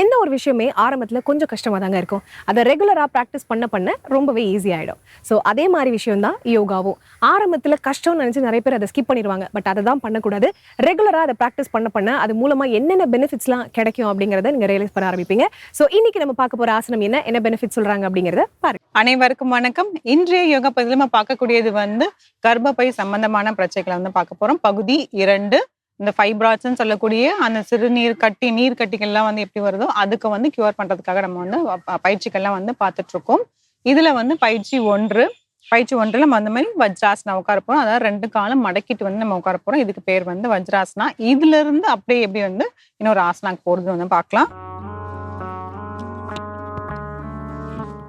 எந்த ஒரு விஷயமே ஆரம்பத்தில் கொஞ்சம் கஷ்டமாக தாங்க இருக்கும். அதை ரெகுலராக ப்ராக்டிஸ் பண்ண பண்ண ரொம்பவே ஈஸி ஆகிடும் ஸோ அதே மாதிரி விஷயம் தான் யோகாவும். ஆரம்பத்தில் கஷ்டம்னு நினச்சி நிறைய பேர் அதை ஸ்கிப் பண்ணிடுவாங்க பட் அதை தான் பண்ணக்கூடாது. ரெகுலராக அதை ப்ராக்டிஸ் பண்ண பண்ண அது மூலமாக என்னென்ன பெனிஃபிட்ஸ்லாம் கிடைக்கும் அப்படிங்கிறத நீங்கள் ரியலைஸ் பண்ண ஆரம்பிப்பீங்க. ஸோ இன்னைக்கு நம்ம பார்க்க போகிற ஆசனம் என்ன? என்ன பெனிஃபிட் சொல்கிறாங்க அப்படிங்கிறத பாருங்க. அனைவருக்கும் வணக்கம். இன்றைய யோகா பகுதியில் நம்ம பார்க்கக்கூடியது வந்து கர்ப்பப்பை சம்பந்தமான பிரச்சனைகளை வந்து பார்க்க போகிறோம் பகுதி இரண்டு இந்த ஃபைப்ராய்ட்ஸ்னு சொல்லக்கூடிய அந்த சிறுநீர் கட்டி நீர் கட்டிகள்லாம் வந்து எப்படி வருதோ அதுக்கு வந்து கியூர் பண்ணுறதுக்காக நம்ம வந்து பயிற்சிகள்லாம் வந்து பார்த்துட்டு இருக்கோம் இதுல வந்து பயிற்சி ஒன்று பயிற்சி ஒன்றில் நம்ம அந்த மாதிரி வஜ்ராசனா உட்கார போகிறோம் அதாவது ரெண்டு காலம் மடக்கிட்டு வந்து நம்ம உட்கார போகிறோம் இதுக்கு பேர் வந்து வஜ்ராசனா. இதுல இருந்து அப்படியே எப்படி வந்து இன்னொரு ஆசனாக்கு போகிறது வந்து பார்க்கலாம்.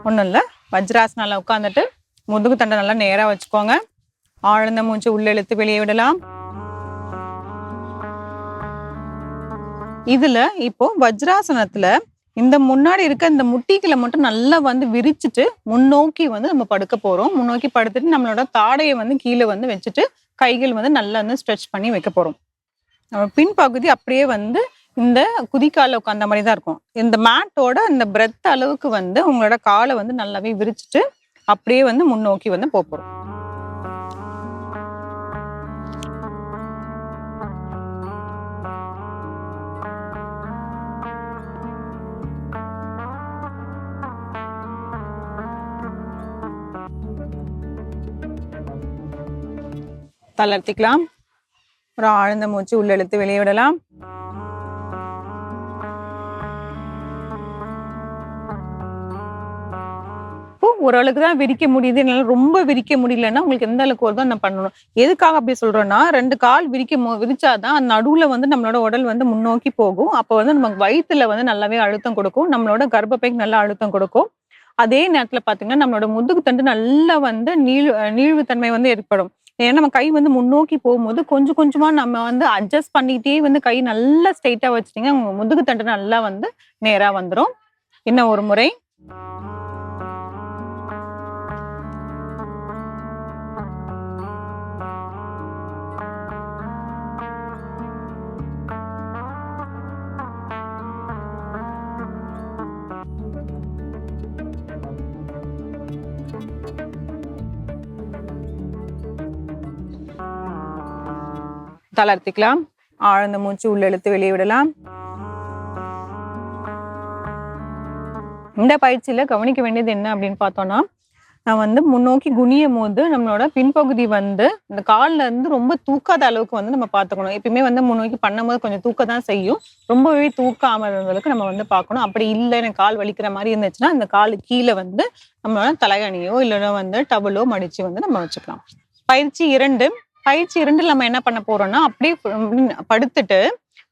ஒன்றும் இல்லை. வஜ்ராசனால உட்காந்துட்டு முதுகு தண்டை நல்லா நேராக வச்சுக்கோங்க. ஆழ்ந்த மூச்சு உள்ளெழுத்து வெளியே விடலாம். இதுல இப்போ வஜ்ராசனத்துல இந்த முன்னாடி இருக்க இந்த முட்டிகளை மட்டும் நல்லா வந்து விரிச்சிட்டு முன்னோக்கி வந்து நம்ம படுக்க போறோம். முன்னோக்கி படுத்துட்டு நம்மளோட தாடையை வந்து கீழே வந்து வச்சுட்டு கைகள் வந்து நல்லா வந்து ஸ்ட்ரெச் பண்ணி வைக்க போறோம். நம்ம பின்பகுதி அப்படியே வந்து இந்த குதிக்கால உட்காந்த மாதிரி தான் இருக்கும். இந்த மேட்டோட இந்த பிரெத் அளவுக்கு வந்து உங்களோட காலை வந்து நல்லாவே விரிச்சிட்டு அப்படியே வந்து முன்னோக்கி வந்து போகிறோம் தளர்த்திக்கலாம். ஒரு ஆழ்ந்த மூச்சு உள்ளெழுத்து வெளியே விடலாம் இப்போ ஓரளவுக்கு தான் விரிக்க முடியுது. என்னால ரொம்ப விரிக்க முடியலன்னா உங்களுக்கு எந்த அளவுக்கு வருதோ நான் பண்ணணும். எதுக்காக அப்படி சொல்றேன்னா ரெண்டு கால் விரிக்க விரிச்சாதான் அந்த நடுவுல வந்து நம்மளோட உடல் வந்து முன்னோக்கி போகும். அப்போ வந்து நமக்கு வயிற்றுல வந்து நல்லாவே அழுத்தம் கொடுக்கும். நம்மளோட கர்ப்பப்பைக்கு நல்லா அழுத்தம் கொடுக்கும். அதே நேரத்துல பாத்தீங்கன்னா நம்மளோட முதுகு தண்டு நல்லா வந்து நீள் நீழ்வு தன்மை வந்து ஏற்படும். ஏன்னா நம்ம கை வந்து முன்னோக்கி போகும்போது கொஞ்சம் கொஞ்சமா நம்ம வந்து அட்ஜஸ்ட் பண்ணிக்கிட்டே வந்து கை நல்லா ஸ்ட்ரைட்டா வச்சிட்டீங்க உங்க முதுகு தண்டு நல்லா வந்து நேரா வந்துடும் இன்னும் ஒரு முறை. தளர்த்திக்கலாம். ஆழ்ந்த மூச்சு உள்ளெழுத்து வெளியே விடலாம். இந்த பயிற்சியில் கவனிக்க வேண்டியது என்ன அப்படின்னு பார்த்தோம்னா நான் வந்து முன்னோக்கி குனியும் போது நம்மளோட பின்பகுதி வந்து இந்த காலில் இருந்து ரொம்ப தூக்காத அளவுக்கு வந்து நம்ம பார்த்துக்கணும். எப்பயுமே வந்து முன்னோக்கி பண்ணும்போது கொஞ்சம் தூக்க தான் செய்யும். ரொம்பவே தூக்காம இருந்ததுக்கு நம்ம வந்து பார்க்கணும். அப்படி இல்லை எனக்கு கால் வலிக்கிற மாதிரி இருந்துச்சுன்னா அந்த கால் கீழே வந்து நம்மளோட தலையணியோ இல்லைன்னா வந்து டவலோ மடிச்சு வந்து நம்ம வச்சுக்கலாம். பயிற்சி இரண்டு பயிற்சி இரண்டு நம்ம என்ன பண்ண போறோம்னா அப்படியே படுத்துட்டு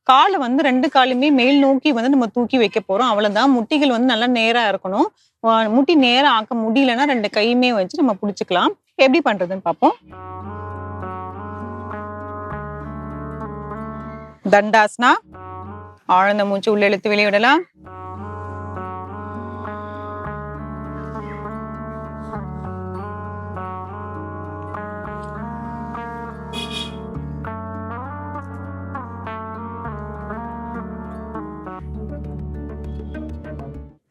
காலை வந்து ரெண்டு காலுமே மேல் நோக்கி வந்து நம்ம தூக்கி வைக்க போறோம். அவ்வளவுதான். முட்டிகள் வந்து நல்லா நேரா இருக்கணும். முட்டி நேரா ஆக்க முடியலன்னா ரெண்டு கையுமே வச்சு நம்ம புடிச்சுக்கலாம். எப்படி பண்றதுன்னு பார்ப்போம் தண்டாஸ்னா ஆழ்ந்த மூச்சு உள்ள இழுத்து வெளியிடலாம்.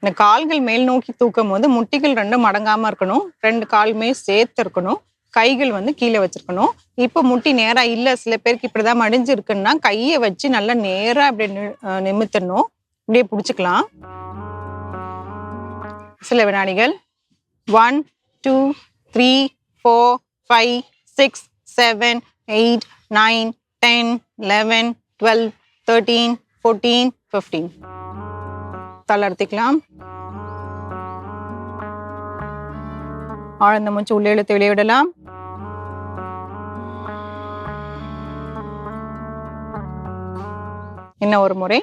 இந்த கால்கள் மேல் நோக்கி தூக்கும் போது முட்டிகள் ரெண்டும் மடங்காம இருக்கணும். ரெண்டு காலுமே சேர்த்து இருக்கணும். கைகள் வந்து கீழே வச்சிருக்கணும். இப்போ முட்டி நேரா இல்ல சில பேருக்கு இப்படிதான் மடிஞ்சிருக்குன்னா கையை வச்சு நல்லா நேரா அப்படி நி- நிமித்தணும். இப்படியே பிடிச்சிக்கலாம். சில வினாடிகள். One two three four five six seven eight nine ten eleven twelve thirteen fourteen fifteen தளர்த்திக்கலாம் ஆழ்ந்த மூச்சு உள்ளே இழுத்து வெளியிடலாம் இன்னும் ஒரு முறை.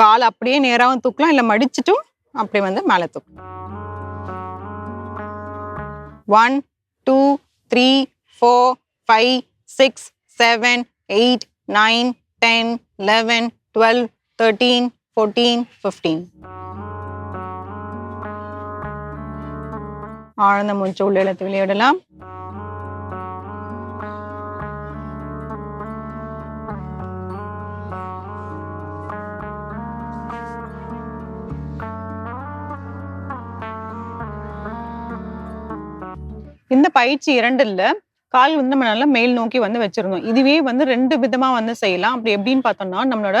கால் அப்படியே நேராகவும் தூக்கலாம் இல்லை மடிச்சிட்டும் அப்படி வந்து மேலே தூக்கலாம். One two three four five six seven eight nine ten eleven twelve thirteen fourteen fifteen ஆழ்ந்த மூச்சு உள்ள இழுத்து வெளியிடலாம். இந்த பயிற்சி இரண்டு இல்லை கால் வந்து நம்ம நல்லா மேல் நோக்கி வந்து வச்சிருந்தோம். இதுவே வந்து ரெண்டு விதமா வந்து செய்யலாம். அப்படி எப்படின்னு பார்த்தோம்னா நம்மளோட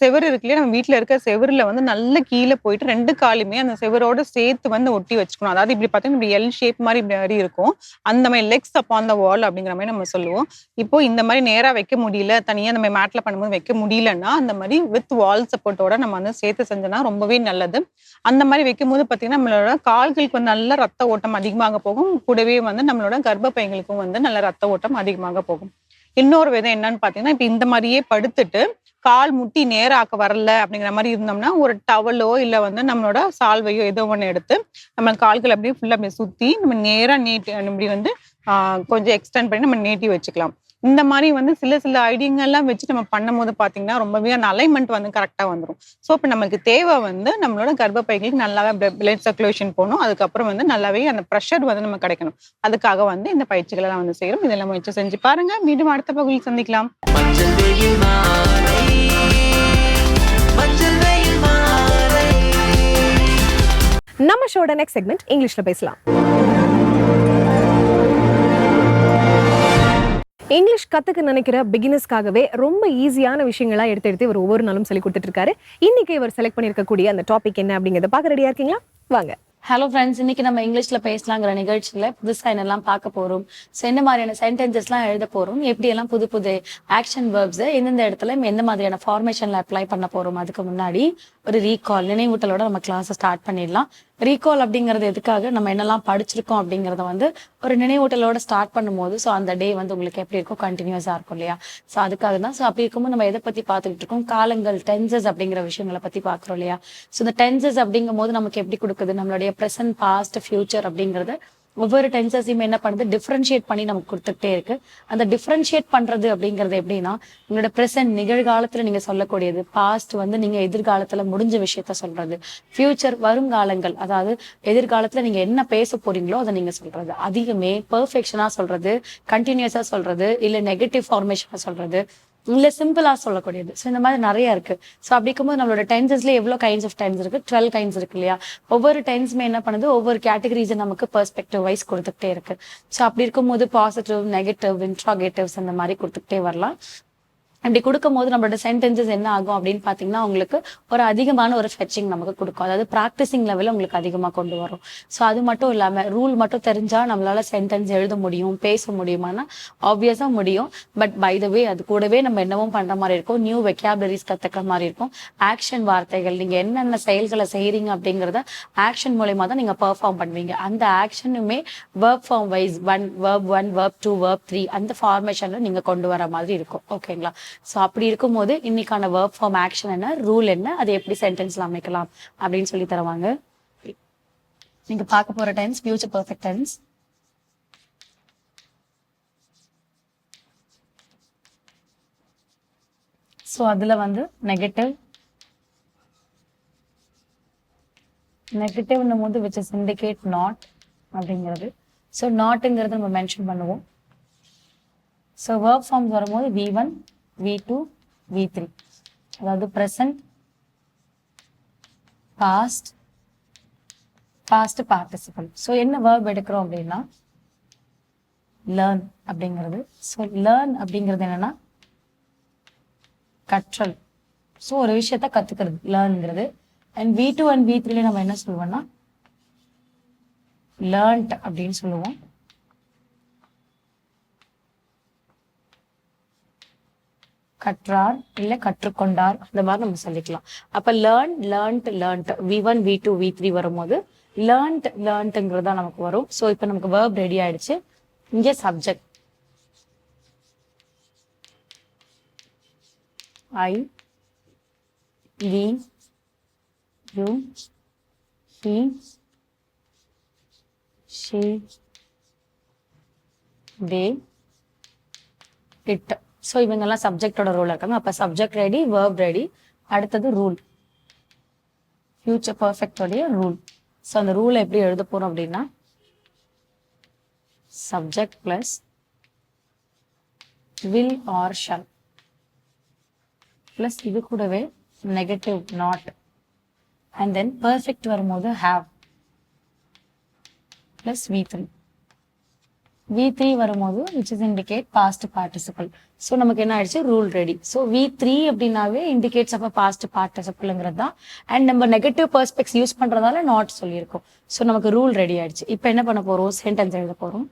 செவர் செவுரு நம்ம வீட்டில் இருக்க செவுருல வந்து நல்ல கீழே போயிட்டு ரெண்டு காலுமே அந்த செவரோட சேர்த்து வந்து ஒட்டி வச்சுக்கணும். அதாவது இப்படி பார்த்தீங்கன்னா இப்படி எல் ஷேப் மாதிரி இப்படி மாதிரி இருக்கும். அந்த மாதிரி லெக்ஸ் அப் ஆன் த வால் அப்படிங்கிற மாதிரி நம்ம சொல்லுவோம். இப்போ இந்த மாதிரி நேராக வைக்க முடியல தனியாக நம்ம மேட்டில் பண்ணும்போது வைக்க முடியலன்னா அந்த மாதிரி வித் வால் சப்போர்ட்டோட நம்ம வந்து சேர்த்து செஞ்சோம்னா ரொம்பவே நல்லது. அந்த மாதிரி வைக்கும்போது பார்த்தீங்கன்னா நம்மளோட கால்களுக்கு வந்து நல்ல ரத்த ஓட்டம் அதிகமாக போகும். கூடவே வந்து நம்மளோட கர்ப்பப்பைகளுக்கும் வந்து நல்ல ரத்த ஓட்டம் அதிகமாக போகும். இன்னொரு விதம் என்னன்னு பார்த்தீங்கன்னா இப்போ இந்த மாதிரியே படுத்துட்டு கால் முட்டி நேராக்க வரல அப்படிங்கிற மாதிரி இருந்தோம்னா ஒரு டவலோ இல்லை வந்து நம்மளோட சால்வையோ ஏதோ ஒன்று எடுத்து நம்ம கால்கள் அப்படியே ஃபுல்லாக அப்படியே சுற்றி நம்ம நேராக நீட்டி அப்படி வந்து ஆஹ், கொஞ்சம் எக்ஸ்டெண்ட் பண்ணி நம்ம நீட்டி வச்சுக்கலாம். இந்த மாதிரி வந்து சில சில ஐடியங்கள்லாம் வச்சு நம்ம பண்ணும்போது பார்த்தீங்கன்னா ரொம்பவே அந்த அலைன்மெண்ட் வந்து கரெக்டாக வந்துடும் ஸோ இப்போ நமக்கு தேவை வந்து நம்மளோட கர்ப்பப்பைகளுக்கு நல்லாவே பிளட் சர்க்குலேஷன் போகணும். அதுக்கப்புறம் வந்து நல்லாவே அந்த ப்ரெஷர் வந்து நம்ம கிடைக்கணும். அதுக்காக வந்து இந்த பயிற்சிகளை எல்லாம் வந்து செய்கிறோம் இதெல்லாம் முயற்சி செஞ்சு பாருங்க. மீண்டும் அடுத்த பகுதியில் சந்திக்கலாம். நம்ம ஷோட நெக்ஸ்ட் செக்மெண்ட் இங்கிலீஷ்ல பேசலாம். இங்கிலீஷ் கத்துக்க நினைக்கிற பிகினர்ஸ்க்காகவே ரொம்ப ஈஸியான விஷயங்களா எடுத்து எடுத்து இவர் ஒவ்வொரு நாளும் சொல்லி கொடுத்துட்டு இருக்காரு. இன்னைக்கு இவர் செலக்ட் பண்ணியிருக்கக்கூடிய அந்த டாபிக் என்ன அப்படிங்கறத பார்க்க ரெடியா இருக்கீங்களா? வாங்க. ஹலோ ஃப்ரெண்ட்ஸ் இன்னைக்கு நம்ம இங்கிலீஷ்ல பேசலாங்கிற நிகழ்ச்சியில புதுசா என்னெல்லாம் பார்க்க போறோம். ஸோ என்ன மாதிரியான சென்டென்சஸ்லாம் எழுத போறோம்? எப்படி எல்லாம் புது புது ஆக்ஷன் வேர்ப்ஸ் எந்தெந்த இடத்துல எந்த மாதிரியான ஃபார்மேஷன்ல அப்ளை பண்ண போறோம்? அதுக்கு முன்னாடி ஒரு ரீகால் நினைவூட்டலோட நம்ம கிளாஸை ஸ்டார்ட் பண்ணிடலாம். ரீகால் அப்படிங்கிறது எதுக்காக? நம்ம என்னெல்லாம் படிச்சிருக்கோம் அப்படிங்கறத வந்து ஒரு நினைவூட்டலோட ஸ்டார்ட் பண்ணும்போது ஸோ அந்த டே வந்து உங்களுக்கு எப்படி இருக்கும்? கண்டினியூஸா இருக்கும் இல்லையா? ஸோ அதுக்காக தான். ஸோ அப்படி இருக்கும்போது நம்ம எதை பத்தி பார்த்துக்கிட்டு இருக்கோம்? காலங்கள் டென்சஸ் அப்படிங்கிற விஷயங்களை பத்தி பார்க்குறோம் இல்லையா? ஸோ இந்த டென்சஸ் அப்படிங்கும் போது நமக்கு எப்படி கொடுக்குது? நம்மளுடைய ப்ரெசன்ட் பாஸ்ட் ஃபியூச்சர் அப்படிங்கறது ஒவ்வொரு டென்சஸையுமே என்ன பண்ணுது? டிஃப்ரென்ஷியேட் பண்ணி நமக்கு கொடுத்துட்டே இருக்கு. அந்த டிஃப்ரென்ஷியேட் பண்றது அப்படிங்கிறது எப்படின்னா உங்களோட ப்ரெசன்ட் நிகழ்காலத்துல நீங்க சொல்லக்கூடியது. பாஸ்ட் வந்து நீங்க எதிர்காலத்துல முடிஞ்ச விஷயத்த சொல்றது. ஃபியூச்சர் வருங்காலங்கள் அதாவது எதிர்காலத்துல நீங்க என்ன பேச போறீங்களோ அதை நீங்க சொல்றது. அதிகமே பெர்ஃபெக்ஷனா சொல்றது கண்டினியூஸா சொல்றது இல்ல நெகட்டிவ் ஃபார்மேஷனா சொல்றது. இல்ல சிம்பிளா சொல்லக்கூடியது. ஸோ இந்த மாதிரி நிறைய இருக்கு. ஸோ அப்படி இருக்கும்போது நம்மளோட டென்சஸ்ல எவ்வளோ கைண்ட்ஸ் ஆஃப் டைம்ஸ் இருக்கு? டுவெல் கைண்ட்ஸ் இருக்கு இல்லையா? ஒவ்வொரு டைம்ஸுமே என்ன பண்ணுது? ஒவ்வொரு கேட்டகரிஸை நமக்கு பெர்ஸ்பெக்டிவ் வைஸ் கொடுத்துக்கிட்டே இருக்கு. ஸோ அப்படி இருக்கும்போது பாசிட்டிவ் நெகட்டிவ் இன்ட்ராகேட்டிவ்ஸ் அந்த மாதிரி கொடுத்துக்கிட்டே வரலாம். அப்படி கொடுக்கும்போது நம்மளோட சென்டென்சஸ் என்ன ஆகும் அப்படின்னு பார்த்தீங்கன்னா உங்களுக்கு ஒரு அதிகமான ஒரு ஃபெச்சிங் நமக்கு கொடுக்கும். அதாவது ப்ராக்டிசிங் லெவலில் உங்களுக்கு அதிகமாக கொண்டு வரும். ஸோ அது மட்டும் இல்லாமல் ரூல் மட்டும் தெரிஞ்சா நம்மளால சென்டென்ஸ் எழுத முடியும் பேச முடியுமானா ஆப்வியஸாக முடியும். பட் பை த வே அது கூடவே நம்ம என்னவும் பண்ணுற மாதிரி இருக்கும். நியூ வெக்காபுலரிஸ் கற்றுக்கிற மாதிரி இருக்கும். ஆக்ஷன் வார்த்தைகள் நீங்கள் என்னென்ன செயல்களை செய்கிறீங்க அப்படிங்கிறத ஆக்ஷன் மூலயமா தான் நீங்கள் பெர்ஃபார்ம் பண்ணுவீங்க. அந்த ஆக்ஷனுமே verb form wise one verb one verb two verb three அந்த ஃபார்மேஷனில் நீங்கள் கொண்டு வர மாதிரி இருக்கும். ஓகேங்களா ஸோ அப்படி இருக்கும்போது இன்னைக்கான ஒர்க் ஃபார்ம் ஆக்ஷன் என்ன? ரூல் என்ன? அதை எப்படி சென்டென்ஸ்ல அமைக்கலாம்? அப்படின்னு சொல்லி தருவாங்க. நீங்க பார்க்க போற tense future perfect tense so அதுல வந்து நெகட்டிவ் நெகட்டிவ்னும் போது விச் இஸ் இண்டிகேட் நாட் அப்படிங்கிறது. ஸோ நாட்டுங்கிறது நம்ம மென்ஷன் பண்ணுவோம். ஸோ ஒர்க் ஃபார்ம்ஸ் வரும்போது V one V two V three அதாவது present past past participle so என்ன வேர்ப் எடுக்கிறோம் அப்படின்னா லேர்ன் அப்படிங்கிறது. ஸோ லேர்ன் அப்படிங்கிறது என்னன்னா கற்றல். ஸோ ஒரு விஷயத்த கற்றுக்கிறது லேர்ன்ங்கிறது and V two and V த்ரீல நம்ம என்ன சொல்லுவோம்னா லேர்ன்ட் அப்படின்னு சொல்லுவோம். கற்றார் இல்ல கற்றுக்கொண்டார். அந்த மாதிரி நம்ம சொல்லிக்கலாம். அப்ப learn learnt learnt V one V two V three வரும்போது லேர்ன்ட் லேர்ன்ட்டுங்கிறது தான் நமக்கு வரும். ஸோ இப்போ நமக்கு வேர்ப் ரெடி ஆயிடுச்சு. இங்கே subject I we you he she they it so இவங்கெல்லாம் சப்ஜெக்டோட ரோல் இருக்காங்க. அப்போ சப்ஜெக்ட் ரெடி வேர்ப் ரெடி அடுத்தது ரூல் ஃபியூச்சர் பர்ஃபெக்டோடைய ரூல் ஸோ அந்த ரூலை எப்படி எழுத போகிறோம் அப்படின்னா subject plus will or shall plus இது கூடவே negative not and then perfect வரும்போது have plus V three V three வரும்போது which is indicate past participle so நமக்கு என்ன ஆயிடுச்சு? Rule ready so V three அப்படின்னாவே இண்டிகேட்ஸ் அப்போ பாஸ்ட் பார்ட்டிசிபிள்ங்கிறது தான். அண்ட் நம்ம நெகட்டிவ் பர்ஸ்பெக்ட்ஸ் யூஸ் பண்ணுறதால நாட் சொல்லியிருக்கோம். ஸோ நமக்கு ரூல் ரெடி ஆயிடுச்சு. இப்போ என்ன பண்ண போகிறோம் சென்டென்ஸ் எழுத போகிறோம்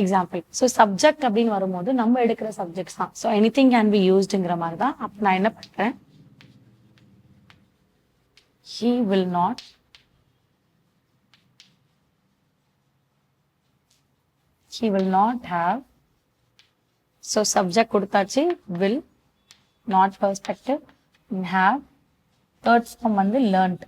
எக்ஸாம்பிள் ஸோ சப்ஜெக்ட் அப்படின்னு வரும்போது நம்ம எடுக்கிற சப்ஜெக்ட்ஸ் தான். So any thing can be யூஸ்டுங்கிற மாதிரி தான். அப்போ நான் என்ன பண்ணுறேன் he will not he will not have so subject கொடுத்தாச்சு will not perspective and have third form வந்து learnt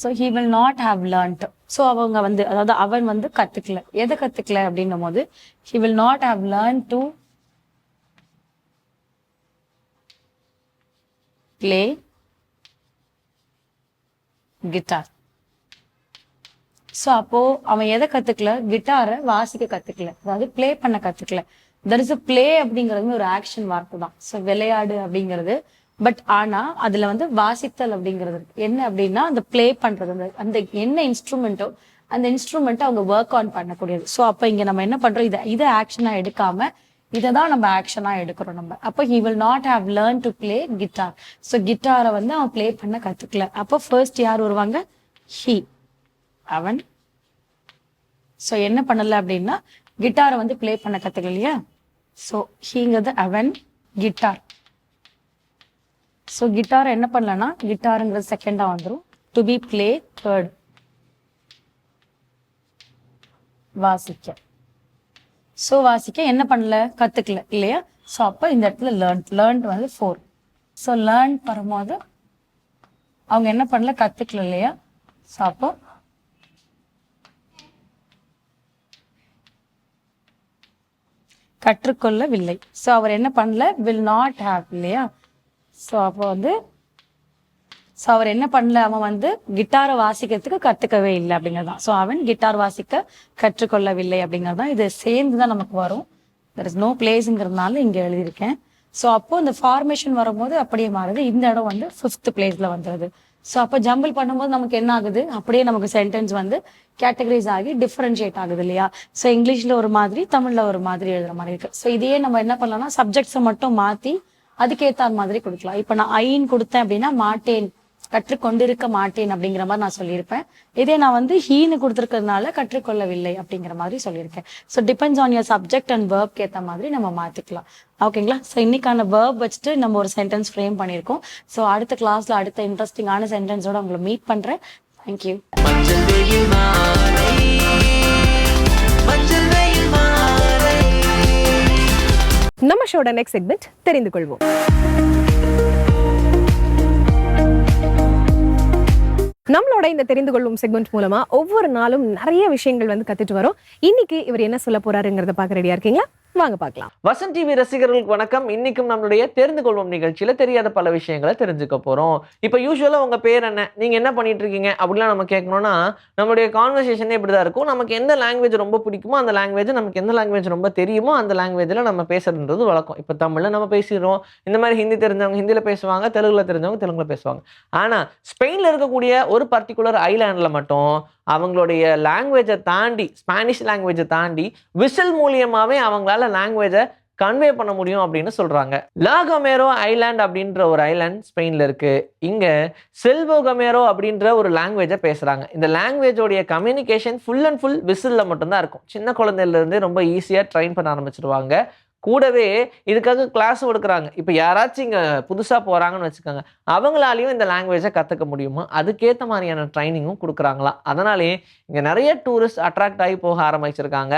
so he will not have learnt so அவங்க வந்து அதாவது அவன் வந்து கற்றுக்கல எதை கற்றுக்கல அப்படின்னும் போது he will not have learn to play guitar so அப்போ அவன் எதை கத்துக்கல? கிட்டாரை வாசிக்க கத்துக்கல. அதாவது ப்ளே பண்ண கத்துக்கல. தர் இஸ் ப்ளே அப்படிங்கிறது ஒரு ஆக்ஷன் வார்த்தை தான். ஸோ விளையாடு அப்படிங்கிறது. பட் ஆனா அதுல வந்து வாசித்தல் அப்படிங்கிறது என்ன அப்படின்னா அந்த ப்ளே பண்றது. அந்த அந்த என்ன இன்ஸ்ட்ருமெண்ட்டோ அந்த இன்ஸ்ட்ருமெண்ட்டை அவங்க ஒர்க் ஆன் பண்ணக்கூடியது. ஸோ அப்போ இங்க நம்ம என்ன பண்றோம்? இதை இதை ஆக்ஷனா எடுக்காம இதை தான் நம்ம ஆக்ஷனா எடுக்கிறோம் நம்ம. அப்போ he will not have learn to play guitar so கிட்டாரை வந்து அவன் ப்ளே பண்ண கத்துக்கல. அப்போ ஃபர்ஸ்ட் யார் வருவாங்க? ஹி அவன். ஸோ என்ன பண்ணல அப்படின்னா கிட்டாரை வந்து ப்ளே பண்ண கத்துக்கல இல்லையா? ஸோ ஹீங்கிறது அவன் கிட்டார் ஸோ கிட்டார் என்ன பண்ணலன்னா கிட்டாருங்கிறது செகண்டா வந்துடும் டு பி ப்ளே தேர்ட் வாசிக்க. ஸோ வாசிக்க என்ன பண்ணல? கத்துக்கல இல்லையா? ஸோ அப்போ இந்த இடத்துல லேர்ன் லேர்ன் வந்து ஃபோர் ஸோ லேர்ன் வரும்போது அவங்க என்ன பண்ணல? கத்துக்கல இல்லையா? ஸோ அப்போ கற்றுக்கொள்ளவில்லை. ஸோ அவர் என்ன பண்ணல? வில் நாட் ஹேவ் இல்லையா? ஸோ அப்போ வந்து ஸோ அவர் என்ன பண்ணல? அவன் வந்து கிட்டாரை வாசிக்கிறதுக்கு கற்றுக்கவே இல்லை அப்படிங்கிறதான். ஸோ அவன் கிட்டார் வாசிக்க கற்றுக்கொள்ளவில்லை அப்படிங்கிறதான். இது சேர்ந்து தான் நமக்கு வரும். தெர் இஸ் நோ பிளேஸுங்கிறதுனால இங்கே எழுதியிருக்கேன். ஸோ அப்போ இந்த ஃபார்மேஷன் வரும்போது அப்படியே மாறுது. இந்த இடம் வந்து ஃபிஃப்த் பிளேஸில் வந்துடுது ஸோ அப்போ ஜம்பிள் பண்ணும்போது நமக்கு என்ன ஆகுது? அப்படியே நமக்கு சென்டென்ஸ் வந்து கேட்டகரைஸ் ஆகி டிஃப்ரென்ஷியேட் ஆகுது இல்லையா? ஸோ இங்கிலீஷில் ஒரு மாதிரி தமிழ்ல ஒரு மாதிரி எழுதுற மாதிரி இருக்கு. ஸோ இதையே நம்ம என்ன பண்ணலாம்னா சப்ஜெக்ட்ஸை மட்டும் மாற்றி அதுக்கேற்ற மாதிரி கொடுக்கலாம். இப்போ நான் ஐன் கொடுத்தேன் அப்படின்னா மாட்டேன். கற்றுக்கொண்டிருக்க மாட்டேன் அப்படிங்கிற மாதிரி நான் சொல்லியிருப்பேன். இதே நான் வந்து ஹீன்னு கொடுத்துருக்கிறதுனால கற்றுக்கொள்ளவில்லை அப்படிங்கிற மாதிரி சொல்லியிருக்கேன். So depends on your subject and வேர்ப்க்கு ஏற்ற மாதிரி நம்ம மாற்றிக்கலாம் ஓகேங்களா? ஸோ இன்னைக்கான வேர்ப் வச்சுட்டு நம்ம ஒரு சென்டென்ஸ் ஃப்ரேம் பண்ணியிருக்கோம். ஸோ அடுத்த கிளாஸ்ல அடுத்த இன்ட்ரெஸ்டிங்கான சென்டென்ஸோட உங்களை மீட் பண்ணுறேன் தேங்க்யூ நம்ம ஷோட நெக்ஸ்ட் செக்மெண்ட் தெரிந்து கொள்வோம். நம்மளோட இந்த தெரிந்து கொள்ளும் செக்மெண்ட் மூலமா ஒவ்வொரு நாளும் நிறைய விஷயங்கள் வந்து கத்துட்டு வரோம். இன்னைக்கு இவர் என்ன சொல்ல போறாருங்கிறத பார்க்க ரெடியா இருக்கீங்களா? வாங்க பார்க்கலாம். வசன் டிவி ரசிகர்களுக்கு வணக்கம். இன்னைக்கும் நம்மளுடைய தெரிந்து கொள்வோம் நிகழ்ச்சியில தெரியாத பல விஷயங்களை தெரிஞ்சுக்க போறோம். இப்போ யூஸ்வலா உங்க பேர் என்ன? நீங்க என்ன பண்ணிட்டு இருக்கீங்க? அப்படிலாம் நம்ம கேட்கணும்னா நம்மளுடைய கான்வர்சேஷனே இப்படிதான் இருக்கும். நமக்கு எந்த லாங்குவேஜ் ரொம்ப பிடிக்குமோ அந்த லாங்குவேஜ் நமக்கு எந்த லாங்குவேஜ் ரொம்ப தெரியுமோ அந்த லாங்குவேஜ்ல நம்ம பேசுறதுன்றது வழக்கம். இப்போ தமிழ்ல நம்ம பேசிடுறோம். இந்த மாதிரி ஹிந்தி தெரிஞ்சவங்க ஹிந்தியில பேசுவாங்க தெலுங்குல தெரிஞ்சவங்க தெலுங்குல பேசுவாங்க. ஆனா ஸ்பெயின்ல இருக்கக்கூடிய ஒரு பர்டிகுலர் ஐலாண்ட்ல மட்டும் அவங்களுடைய லாங்குவேஜை தாண்டி ஸ்பானிஷ் லாங்குவேஜை தாண்டி விசில் மூலியமாகவே அவங்களால லாங்குவேஜை கன்வே பண்ண முடியும் அப்படின்னு சொல்கிறாங்க லாகமேரோ ஐலாண்ட் அப்படின்ற ஒரு ஐலாண்ட் ஸ்பெயினில் இருக்குது இங்கே செல்வோ கமேரோ அப்படின்ற ஒரு லாங்குவேஜை பேசுகிறாங்க இந்த லாங்குவேஜோடைய கம்யூனிகேஷன் ஃபுல் அண்ட் ஃபுல் விசிலில் மட்டும்தான் இருக்கும். சின்ன குழந்தையிலேருந்து ரொம்ப ஈஸியாக ட்ரைன் பண்ண ஆரம்பிச்சிருவாங்க. கூடவே இதுக்காக கிளாஸும் எடுக்கிறாங்க இப்போ யாராச்சும் இங்கே புதுசாக போகிறாங்கன்னு வச்சுக்கோங்க அவங்களாலையும் இந்த லாங்குவேஜை கற்றுக்க முடியுமா? அதுக்கேற்ற மாதிரியான ட்ரைனிங்கும் கொடுக்குறாங்களா? அதனாலேயே இங்கே நிறைய டூரிஸ்ட் அட்ராக்ட் ஆகி போக ஆரம்பிச்சிருக்காங்க.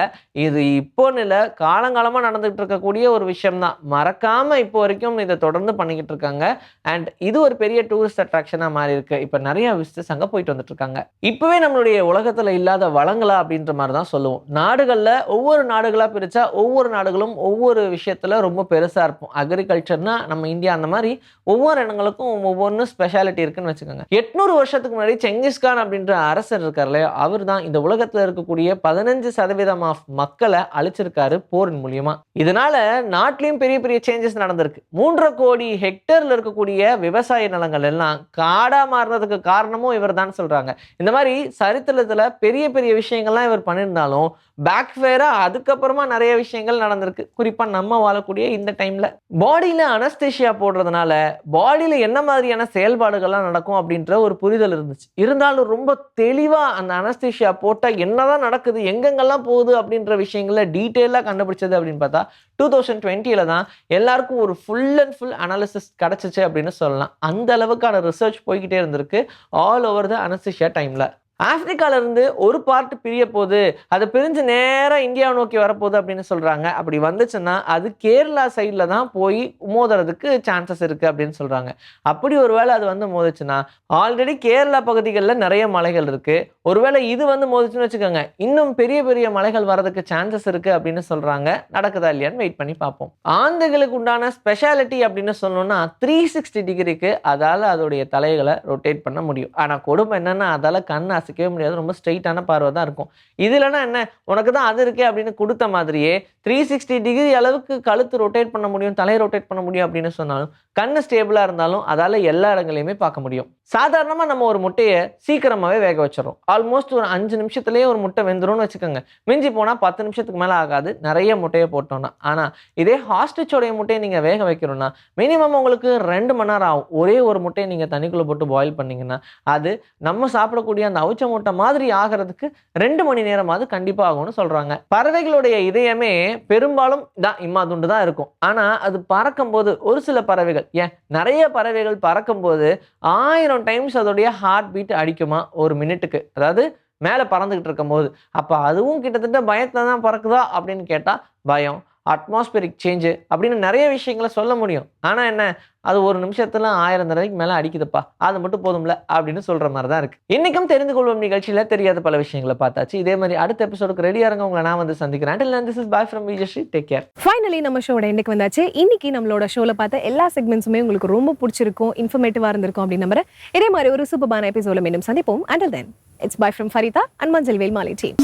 இது இப்போன்னு இல்லை காலங்காலமாக நடந்துகிட்டு இருக்கக்கூடிய ஒரு விஷயம்தான். மறக்காமல் இப்போ வரைக்கும் இதை தொடர்ந்து பண்ணிக்கிட்டு இருக்காங்க. அண்ட் இது ஒரு பெரிய டூரிஸ்ட் அட்ராக்ஷனாக மாறி இருக்கு. இப்போ நிறைய விசிட்டர்ஸ் அங்கே போயிட்டு வந்துட்டு இருக்காங்க. இப்போவே நம்மளுடைய உலகத்தில் இல்லாத வளங்களா அப்படின்ற மாதிரி தான் சொல்லுவோம். நாடுகளில் ஒவ்வொரு நாடுகளாக பிரித்தா ஒவ்வொரு நாடுகளும் ஒவ்வொரு விஷயத்தில் ரொம்ப பெருசாக இருப்போம். அக்ரிகல்ச்சர்னா நம்ம இந்தியா அந்த மாதிரி ஒவ்வொரு இடங்களுக்கும் ஒவ்வொன்றும் ஸ்பெஷாலிட்டி இருக்குன்னு வச்சுக்கோங்க. எட்நூறு வருஷத்துக்கு முன்னாடி செங்கிஸ்கான் அப்படின்ற அரசர் இருக்கார் இல்லையா? அவர் தான் இந்த உலகத்தில் இருக்கக்கூடிய பதினஞ்சு சதவீதம் ஆஃப் மக்களை அழிச்சிருக்காரு போரின் மூலியமா. இதனால நாட்டிலையும் பெரிய பெரிய சேஞ்சஸ் நடந்திருக்கு. மூன்றரை கோடி ஹெக்டர்ல இருக்கக்கூடிய விவசாய நிலங்கள் எல்லாம் காடா மாறினதுக்கு காரணமும் இவர் தான் சொல்றாங்க. இந்த மாதிரி சரித்திரத்தில் பெரிய பெரிய விஷயங்கள்லாம் இவர் பண்ணியிருந்தாலும் பேக்ஃபேராக அதுக்கப்புறமா நிறைய விஷயங்கள் நடந்திருக்கு. குறிப்பாக குறிப்பா நம்ம வாழக்கூடிய இந்த டைம்ல பாடியில அனஸ்தேஷியா போடுறதுனால பாடியில என்ன மாதிரியான செயல்பாடுகள்லாம் நடக்கும் அப்படின்ற ஒரு புரிதல் இருந்துச்சு. இருந்தாலும் ரொம்ப தெளிவா அந்த அனஸ்தேஷியா போட்டால் என்னதான் நடக்குது எங்கெங்கெல்லாம் போகுது அப்படின்ற விஷயங்களை டீட்டெயிலாக கண்டுபிடிச்சது அப்படின்னு பார்த்தா டூ தௌசண்ட் டுவெண்ட்டியில் தான் எல்லாருக்கும் ஒரு ஃபுல் அண்ட் ஃபுல் அனாலிசிஸ் கிடச்சிச்சு அப்படின்னு சொல்லலாம். அந்த அளவுக்கான ரிசர்ச் போய்கிட்டே இருந்திருக்கு. ஆல் ஓவர் த அனஸ்தேஷியா டைமில் ஆப்பிரிக்காவிலேருந்து ஒரு பார்ட் பிரிய போகுது. அது பிரிஞ்சு நேராக இந்தியாவை நோக்கி வரப்போகுது அப்படின்னு சொல்கிறாங்க அப்படி வந்துச்சுன்னா அது கேரளா சைடில் தான் போய் மோதுறதுக்கு சான்சஸ் இருக்குது அப்படின்னு சொல்கிறாங்க அப்படி ஒரு வேளை அது வந்து மோதுச்சுன்னா ஆல்ரெடி கேரளா பகுதிகளில் நிறைய மலைகள் இருக்குது ஒருவேளை இது வந்து மோதுச்சுன்னு வச்சுக்கோங்க இன்னும் பெரிய பெரிய மலைகள் வரதுக்கு சான்சஸ் இருக்குது அப்படின்னு சொல்கிறாங்க நடக்குதா இல்லையான்னு வெயிட் பண்ணி பார்ப்போம். ஆந்தைகளுக்கு உண்டான ஸ்பெஷாலிட்டி அப்படின்னு சொல்லணும்னா த்ரீ சிக்ஸ்டி டிகிரிக்கு அதால் அதோடைய தலைகளை ரொட்டேட் பண்ண முடியும். ஆனால் கொடுமை என்னென்னா அதால் கண் அசைக்கவே முடியாது. ரொம்ப ஸ்ட்ரைட்டான பார்வை தான் இருக்கும். இதுலனா என்ன? உனக்கு தான் அது இருக்கே அப்படின்னு கொடுத்த மாதிரியே த்ரீ சிக்ஸ்டி டிகிரி அளவுக்கு கழுத்து ரொட்டேட் பண்ண முடியும் தலையை ரொட்டேட் பண்ண முடியும் அப்படின்னு சொன்னாலும் கண்ணு ஸ்டேபிளாக இருந்தாலும் அதால் எல்லா இடங்களையுமே பார்க்க முடியும். சாதாரணமாக நம்ம ஒரு முட்டையை சீக்கிரமாகவே வேக வச்சிடறோம். ஆல்மோஸ்ட் ஒரு அஞ்சு நிமிஷத்துலேயே ஒரு முட்டை வெந்துரும்னு வச்சுக்கோங்க. மிஞ்சி போனால் பத்து நிமிஷத்துக்கு மேலே ஆகாது. நிறைய முட்டையை போட்டோம்னா. ஆனால் இதே ஹாஸ்டிச்சோடைய முட்டையை நீங்கள் வேக வைக்கணும்னா மினிமம் உங்களுக்கு ரெண்டு மணி நேரம் ஆகும். ஒரே ஒரு முட்டையை நீங்கள் தண்ணிக்குள்ளே போட்டு பாயில் பண்ணீங்கன்னா அது நம்ம சாப்பிடக்கூடிய அந்த அவிச்ச முட்டை மாதிரி ஆகிறதுக்கு ரெண்டு மணி நேரமாவது கண்டிப்பாக ஆகும்னு சொல்கிறாங்க பறவைகளுடைய இதயமே பெரும்பாலும் தான் இம்மாதுண்டு தான் இருக்கும். ஆனால் அது பறக்கும்போது ஒரு சில பறவைகள் ஏன்? நிறைய பறவைகள் பறக்கும்போது ஆயிரம் டைம்ஸ் அதோடைய ஹார்ட் பீட் அடிக்குமா ஒரு மினிட்டுக்கு அதாவது மேலே பறந்துக்கிட்டு இருக்கும்போது. அப்போ அதுவும் கிட்டத்தட்ட பயத்தில் தான் பறக்குதா அப்படின்னு கேட்டால் பயம். அட்மாஸ்பியரிக் சேஞ்சு அப்படின்னு நிறைய விஷயங்களை சொல்ல முடியும். ஆனால் என்ன? அது ஒரு நிமிஷத்துல ஆயிரம் தடவைக்கு மேலே அடிக்குதுப்பா. அது மட்டும் போதும்ல அப்படின்னு சொல்ற மாதிரி தான் இருக்கு. இன்னைக்கும் தெரிந்து கொள்வோம் நிகழ்ச்சியில் தெரியாத பல விஷயங்களை பார்த்தாச்சு. இதே மாதிரி அடுத்த எபிசோடுக்கு ரெடியாக இருங்க. உங்களை நான் வந்து சந்திக்கிறேன். This is bye from Vijayashree take care finally நம்ம ஷோட இன்னைக்கு வந்தாச்சு. இன்னைக்கு நம்மளோட ஷோல பார்த்த எல்லா செக்மெண்ட்ஸுமே உங்களுக்கு ரொம்ப பிடிச்சிருக்கும் இன்ஃபர்மேட்டிவாக இருந்திருக்கும் அப்படின்னு நம்புறேன். இதே மாதிரி ஒரு சூப்பரான எபிசோட மீண்டும் சந்திப்போம். Until then it's bye from Farida and Manjal Vel Maalai team